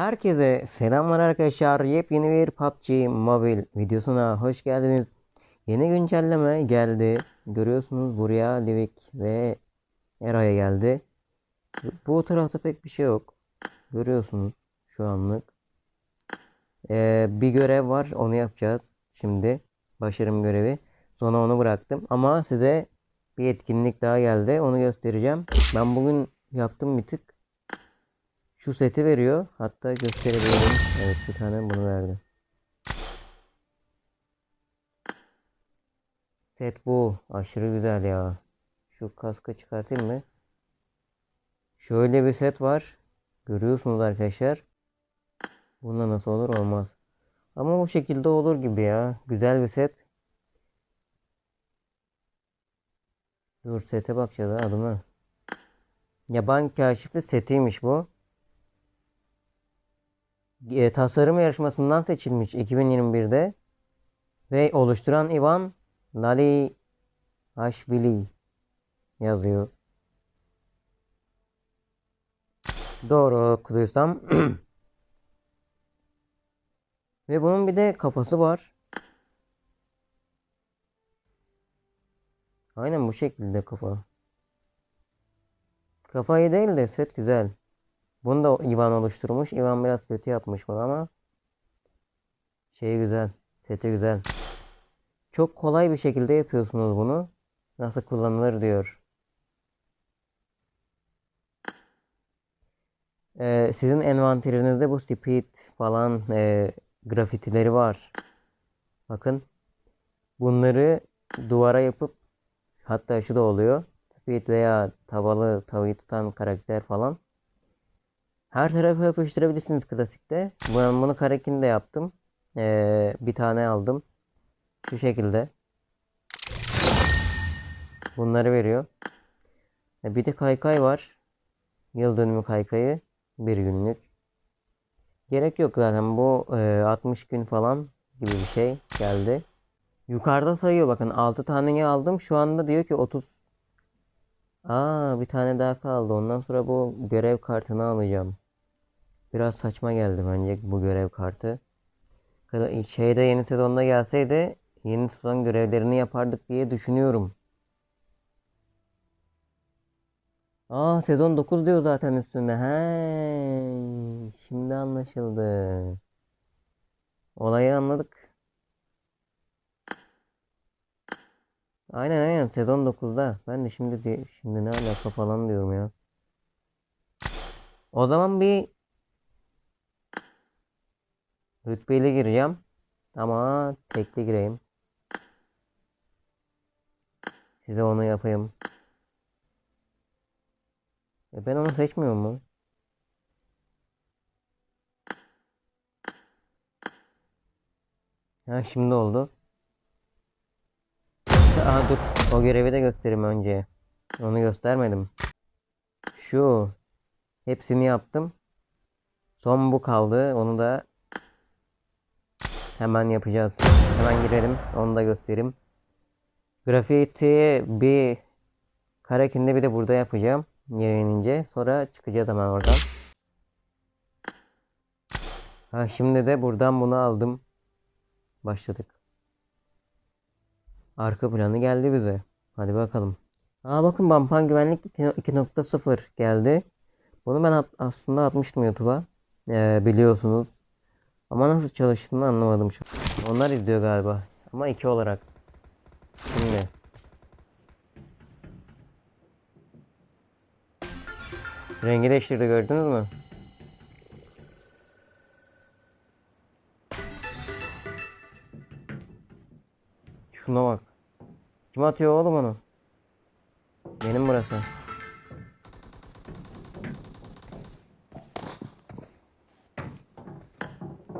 Herkese selamlar arkadaşlar. Yepyeni bir PUBG Mobile videosuna hoş geldiniz. Yeni güncelleme geldi. Görüyorsunuz buraya Livik ve Era'ya geldi. Bu tarafta pek bir şey yok. Görüyorsunuz şu anlık. Ee, bir görev var onu yapacağız. Şimdi başarım görevi. Sonra onu bıraktım. Ama size bir etkinlik daha geldi. Onu göstereceğim. Ben bugün yaptım bir tık. Şu seti veriyor. Hatta gösterebilirim. Evet bir tane bunu verdi. Set bu. Aşırı güzel ya. Şu kaskı çıkartayım mı? Şöyle bir set var. Görüyorsunuz arkadaşlar. Bunda nasıl olur olmaz. Ama bu şekilde olur gibi ya. Güzel bir set. Dur sete bakacağız ha adıma. Yaban kaşifli setiymiş bu e, tasarım yarışmasından seçilmiş 2021'de ve oluşturan Ivan Lali Ashvili yazıyor. Doğru okuduysam. ve bunun bir de kafası var. Aynen bu şekilde kafa. Kafayı değil de set güzel. Bunu da Ivan oluşturmuş. Ivan biraz kötü yapmış bunu ama şey güzel. Seti güzel. Çok kolay bir şekilde yapıyorsunuz bunu. Nasıl kullanılır diyor. Ee, sizin envanterinizde bu speed falan e, grafitileri var. Bakın. Bunları duvara yapıp hatta şu da oluyor. Speed veya tavalı tavayı tutan karakter falan. Her tarafa yapıştırabilirsiniz klasikte. Ben bunu karekinde yaptım. Ee, bir tane aldım. Şu şekilde. Bunları veriyor. E, bir de kaykay var. Yıl dönümü kaykayı. Bir günlük. Gerek yok zaten. Bu e, 60 gün falan gibi bir şey geldi. Yukarıda sayıyor bakın. 6 taneyi aldım. Şu anda diyor ki 30. Aa bir tane daha kaldı. Ondan sonra bu görev kartını alacağım. Biraz saçma geldi bence bu görev kartı. Şeyde yeni sezonda gelseydi yeni sezon görevlerini yapardık diye düşünüyorum. Aa sezon 9 diyor zaten üstünde. He, şimdi anlaşıldı. Olayı anladık. Aynen aynen sezon 9'da. Ben de şimdi şimdi ne alaka falan diyorum ya. O zaman bir Rütbeyle gireceğim. Ama tekli gireyim. Size onu yapayım. E ben onu seçmiyor mu? Ha şimdi oldu. Aha dur. O görevi de göstereyim önce. Onu göstermedim. Şu. Hepsini yaptım. Son bu kaldı. Onu da Hemen yapacağız. Hemen girelim. Onu da göstereyim. Grafiti bir karakinde bir de burada yapacağım. Yere inince. Sonra çıkacağız hemen oradan. Ha şimdi de buradan bunu aldım. Başladık. Arka planı geldi bize. Hadi bakalım. Aa bakın Bampan Güvenlik 2.0 geldi. Bunu ben aslında atmıştım YouTube'a. Ee, biliyorsunuz. Ama nasıl çalıştığını anlamadım şu. Onlar izliyor galiba. Ama iki olarak. Şimdi. Rengi değiştirdi gördünüz mü? Şuna bak. Kim atıyor oğlum onu? Benim burası.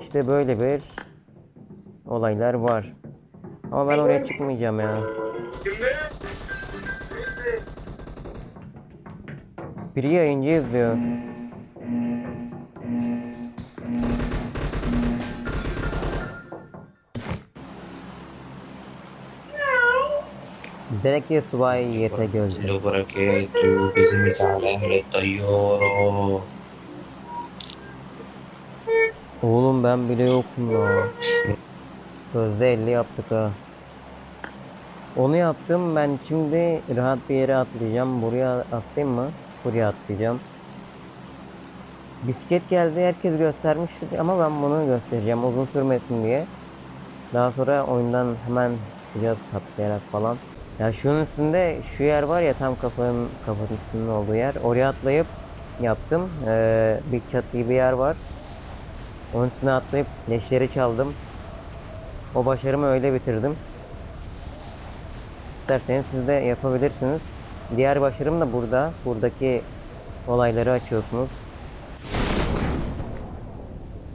İşte böyle bir olaylar var. Ama ben oraya çıkmayacağım ya. Biri yayıncı izliyor. Direkt subay yete gözlü. Lo perché tu che se mi sale le taglioro. Oğlum ben bile yokum ya. Sözde 50 yaptık ha. Onu yaptım ben şimdi rahat bir yere atlayacağım. Buraya atlayayım mı? Buraya atlayacağım. Bisiklet geldi herkes göstermişti ama ben bunu göstereceğim uzun sürmesin diye. Daha sonra oyundan hemen çıkacağız atlayarak falan. Ya şunun üstünde şu yer var ya tam kafanın kafanın üstünün olduğu yer. Oraya atlayıp yaptım. Ee, bir çatı gibi bir yer var. Onun üstüne atlayıp leşleri çaldım. O başarımı öyle bitirdim. İsterseniz siz de yapabilirsiniz. Diğer başarım da burada. Buradaki olayları açıyorsunuz.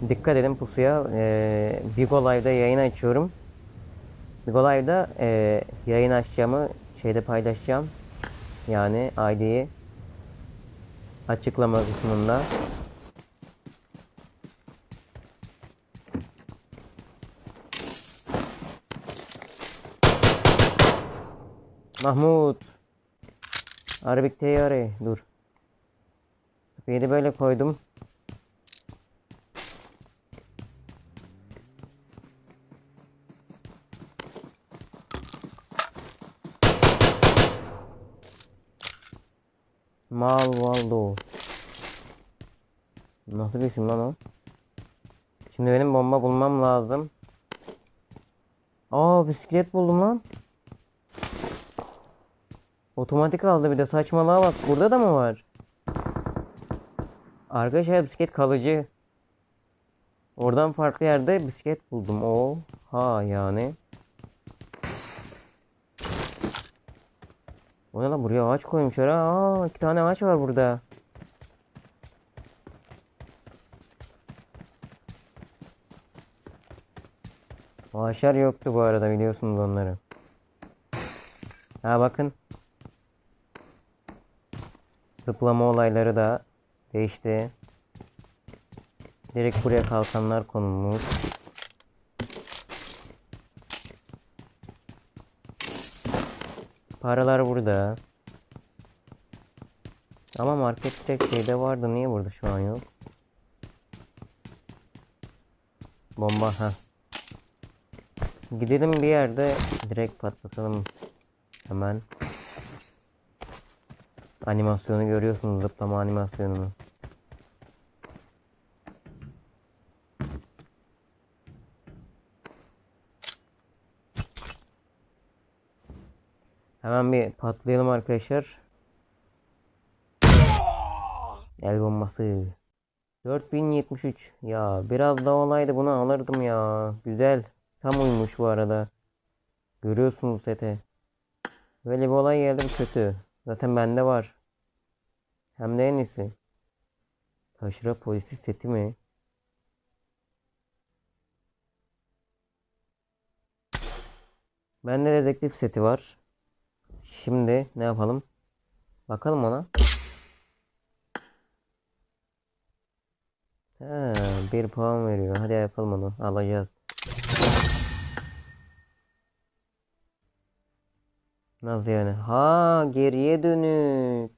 Dikkat edin pusuya. Ee, Big Olay'da yayın açıyorum. Big Olay'da ee, yayın açacağımı şeyde paylaşacağım. Yani ID'yi açıklama kısmında. Mahmut. Arabik teyyare. Dur. Speed'i böyle koydum. Nasıl bir isim lan o? Şimdi benim bomba bulmam lazım. Aa bisiklet buldum lan. Otomatik aldı bir de saçmalığa bak. Burada da mı var? Arkadaşlar bisiklet kalıcı. Oradan farklı yerde bisiklet buldum. O ha yani. O ne lan buraya ağaç koymuşlar ha. Aa, iki tane ağaç var burada. Ağaçlar yoktu bu arada biliyorsunuz onları. Ha bakın. Zıplama olayları da değişti. Direkt buraya kalkanlar konulmuş. Paralar burada. Ama market direkt şeyde vardı. Niye burada şu an yok? Bomba ha. Gidelim bir yerde direkt patlatalım. Hemen. Animasyonu görüyorsunuz zıplama animasyonunu. Hemen bir patlayalım arkadaşlar. El bombası. 4073. Ya biraz daha olaydı bunu alırdım ya. Güzel. Tam uymuş bu arada. Görüyorsunuz sete. Böyle bir olay geldi kötü. Zaten bende var. Hem de en iyisi. Taşra polisi seti mi? Bende dedektif seti var. Şimdi ne yapalım? Bakalım ona. Ha, bir puan veriyor. Hadi yapalım onu. Alacağız. Nasıl yani? Ha geriye dönük.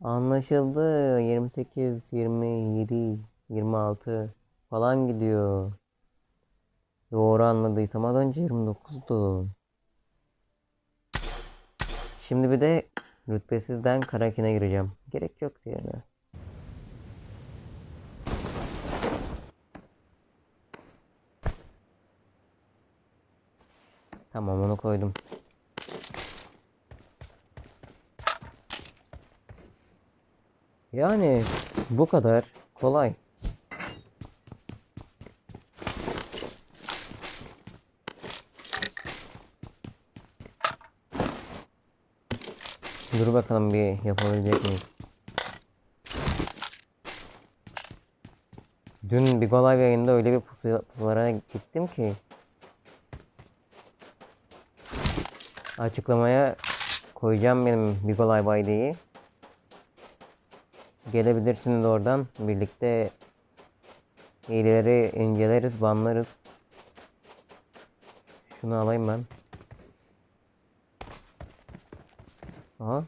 Anlaşıldı. 28, 27, 26 falan gidiyor. Doğru anladıysam az önce 29'du. Şimdi bir de rütbesizden karakine gireceğim. Gerek yok diğerine. Tamam onu koydum. Yani bu kadar kolay. Dur bakalım bir yapabilecek miyiz? Dün bir Live yayında öyle bir pusu- pusulara gittim ki açıklamaya koyacağım benim Big Live ID'yi. Gelebilirsiniz oradan. Birlikte hileleri inceleriz, banlarız. Şunu alayım ben. Aha.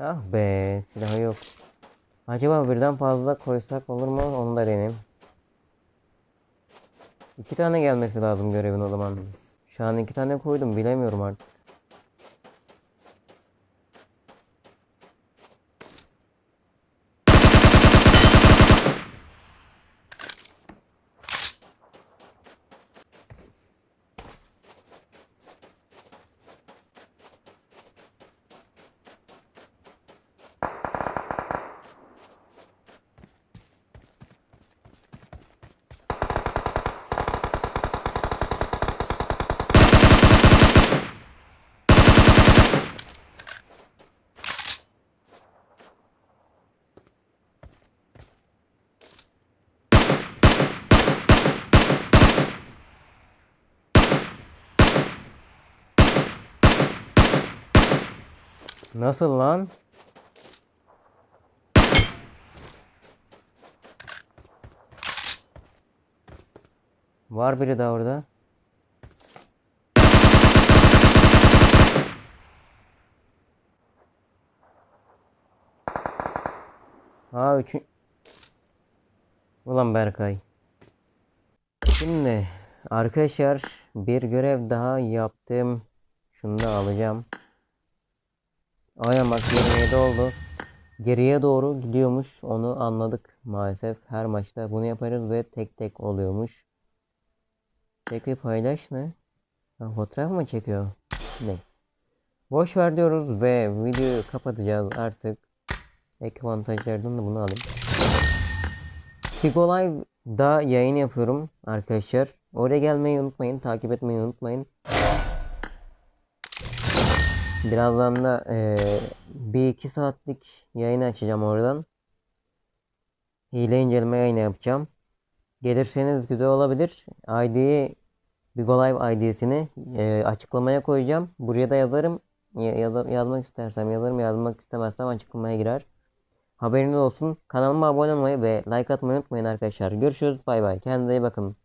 Ah be silahı yok. Acaba birden fazla koysak olur mu? Onu da deneyim. İki tane gelmesi lazım görevin o zaman. Şu an iki tane koydum bilemiyorum artık. Nasıl lan? Var biri daha orada. Aa üçü... Ulan Berkay. Şimdi arkadaşlar bir görev daha yaptım. Şunu da alacağım. Aynen bak 27 oldu. Geriye doğru gidiyormuş. Onu anladık maalesef. Her maçta bunu yaparız ve tek tek oluyormuş. Peki paylaş ne? Ha, fotoğraf mı çekiyor? Ne? Boş ver diyoruz ve videoyu kapatacağız artık. Ek avantajlardan da bunu alayım. Figo Live'da yayın yapıyorum arkadaşlar. Oraya gelmeyi unutmayın. Takip etmeyi unutmayın. Birazdan da eee, bir iki saatlik yayın açacağım oradan. Hile inceleme yayını yapacağım. Gelirseniz güzel olabilir. ID'yi Bigo Live ID'sini eee, açıklamaya koyacağım. Buraya da yazarım. Ya- yazar- yazmak istersem yazarım. Yazmak istemezsem açıklamaya girer. Haberiniz olsun. Kanalıma abone olmayı ve like atmayı unutmayın arkadaşlar. Görüşürüz. Bay bay. Kendinize iyi bakın.